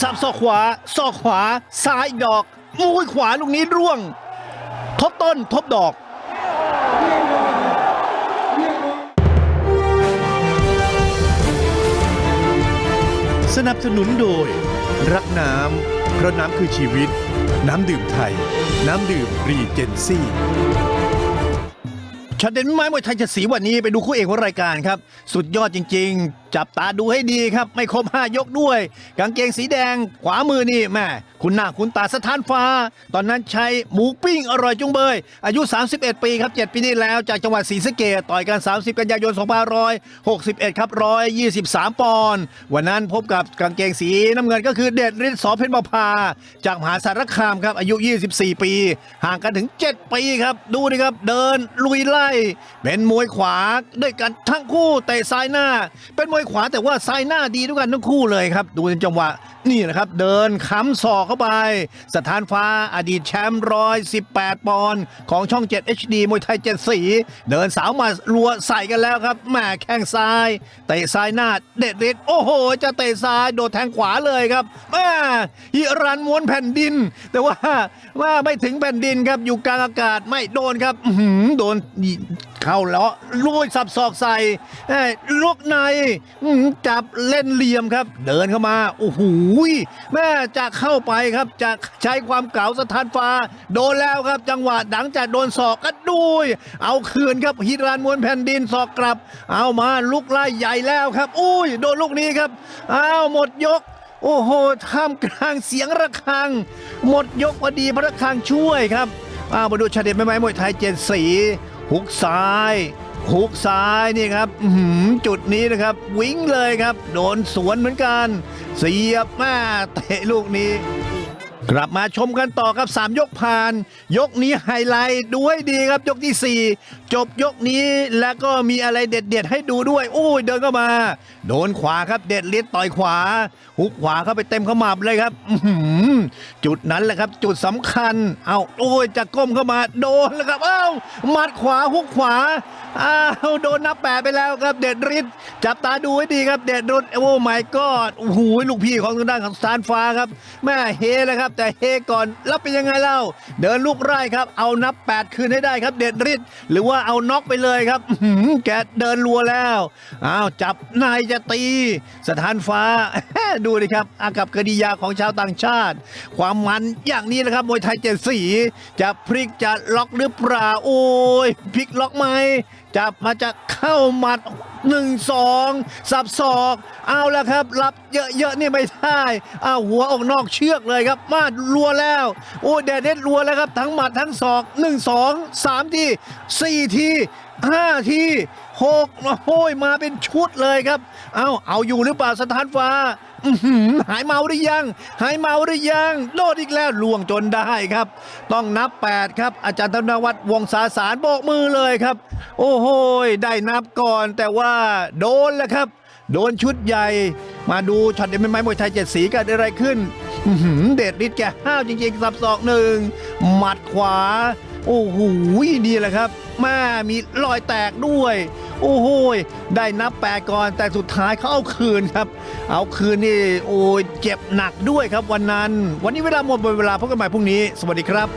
สับศอกขวาศอกขวา ซ้ายดอกมุ้ยขวาลูกนี้ร่วง ทบต้นทบดอกสนับสนุนโดย รักน้ำเพราะน้ำคือชีวิต น้ำดื่มไทย น้ำดื่มรีเจนซี่ชัดเด่นไม้มวยไทยจะสีวันนี้ไปดูคู่เอกของรายการครับ สุดยอดจริง ๆ จับตาดูให้ดีครับ ไม่ครบห้ายกด้วย กางเกงสีแดงขวามือนี่แม่คุณหน้าคุณตาสถานฟ้า ตอนนั้นใช้หมูปิ้งอร่อยจุงเบย อายุ 31 ปีครับ 7 ปีที่แล้วจากจังหวัดศรีสะเกษต่อยกัน 30 กันยายน2561 ครับ 123 ปอนด์วันนั้นพบกับกางเกงสีน้ำเงินก็คือเดชฤทธิ์สอเพชรบพา จากมหาสารคามครับอายุ 24 ปี ห่างกันถึง 7 ปีครับ ดูดิครับเดินลุยไล่ เป็นมวยขวาด้วยกันทั้งคู่เตะซ้ายหน้า เป็นมวยขวาแต่ว่าซ้ายหน้าดีด้วยกันทั้งคู่เลยครับ ดูจังหวะนี่นะครับ เดินค้ำศอกเข้าไป สถานฟ้าอดีตแชมป์ร้อยสิบแปดปอนด์ของช่อง 7 HD มวยไทยเจ็ดสี เดินสาวมารัวใส่กันแล้วครับแหม่แข้งซ้ายเตะซ้ายหน้าเด็ดฤทธิ์โอ้โห จะเตะซ้ายโดดแทงขวาเลยครับแม่ฮิรันม้วนแผ่นดิน แต่ว่าว่าไม่ถึงแผ่นดินครับอยู่กลางอากาศไม่โดนครับหือโดนเข้าแล้วลุยสับศอกใส่ลูกในจับเล่นเหลี่ยมครับ เดินเข้ามาโอ้โหแม่จะเข้าไปครับจะใช้ความเก๋าสถานฟ้า โดนแล้วครับจังหวะดังจากโดนศอกก็ดุยเอาคืนครับฮิรานมวลแผ่นดินศอกกลับ เอามาลุกไล่ใหญ่แล้วครับอุ้ยโดนลูกนี้ครับเอาวหมดยกโอ้โหท่ามกลางเสียงระฆัง หมดยกพอดีพระระฆังช่วยครับอ้าวมาดูชาเด็ดไม่ไม้มวยไทยเจ็ดสี หุกซ้าย หุกซ้ายนี่ครับจุดนี้นะครับวิ่งเลยครับ โดนสวนเหมือนกัน เสียบมาเตะลูกนี้ กลับมาชมกันต่อครับ 3 ยกผ่าน ยกนี้ไฮไลท์ดูให้ดีครับยกทีสี่ 4 จบยกนี้แล้วก็มีอะไรเด็ด ๆ ให้ดูด้วยโอ้ยเดินเข้ามา โดนขวาครับเด็ดลิศต่อยขวาหุกขวาเข้าไปเต็มขมับเลยครับอืจุดนั้นแหละครับจุดสำคัญ เอาโอ้ยจะก้มเข้ามา โดนแล้วครับเอ้าหมัดขวาหุกขวา อ้าวโดนนับแปดไปแล้วครับเด็ดฤทธิ์จับตาดูให้ดีครับเด็ดฤทธิ์โอ้ไม่กอดโอ้โหลูกพี่ของทางด้านของสตานฟ้าครับแม่เฮเลยครับ แต่เฮก่อนแล้วเป็นยังไงเล่า เดินลูกไร่ครับ เอานับ 8 คืนให้ได้ครับ เด็ดฤทธิ์หรือว่าเอาน็อกไปเลยครับหือแกเดินรัวแล้วอ้าวจับนายจะตี สถานฟ้าดูดิครับอากับกริยาของชาวต่างชาติ ความมันอย่างนี้นะครับมวยไทยเจ็ดสีจะพลิกจะล็อกหรือเปล่าโอ้ยพลิกล็อกไหม จับมาจะเข้าหมัดหนึ่งสองสับศอก เอาแล้วครับ รับเยอะๆนี่ไม่ได้เอาหัวออกนอกเชือกเลยครับ มาดรัวแล้ว โอ้เดดเด็ดรัวแล้วครับ ทั้งหมัดทั้งศอกหนึ่งสองสามทีสี่ทีห้าทีหกโอ้ยมาเป็นชุดเลยครับ เอาเอาอยู่หรือเปล่าสถานฟ้าหายเมาหรือยัง หายเมาหรือยังโดดอีกแล้วล่วงจนได้ครับ ต้องนับ 8 ครับ อาจารย์ธนวัฒน์วงศาสารโบกมือเลยครับ โอ้โหได้นับก่อนแต่ว่าโดนแล้วครับ โดนชุดใหญ่ มาดูช็อตเด็ดไม้มวยไทยเจ็ดสีกันอะไรขึ้นเด็ดฤทธิ์แกห้าวจริงๆสับศอกหนึ่งหมัดขวา โอ้โหนี่แหละครับแม่มีรอยแตกด้วย โอ้โหได้นับแปดก่อนแต่สุดท้ายเขาเอาคืนครับ เอาคืนนี่โอ้ยเจ็บหนักด้วยครับวันนั้น วันนี้เวลาหมดหมดเวลาพบกันใหม่พรุ่งนี้ สวัสดีครับ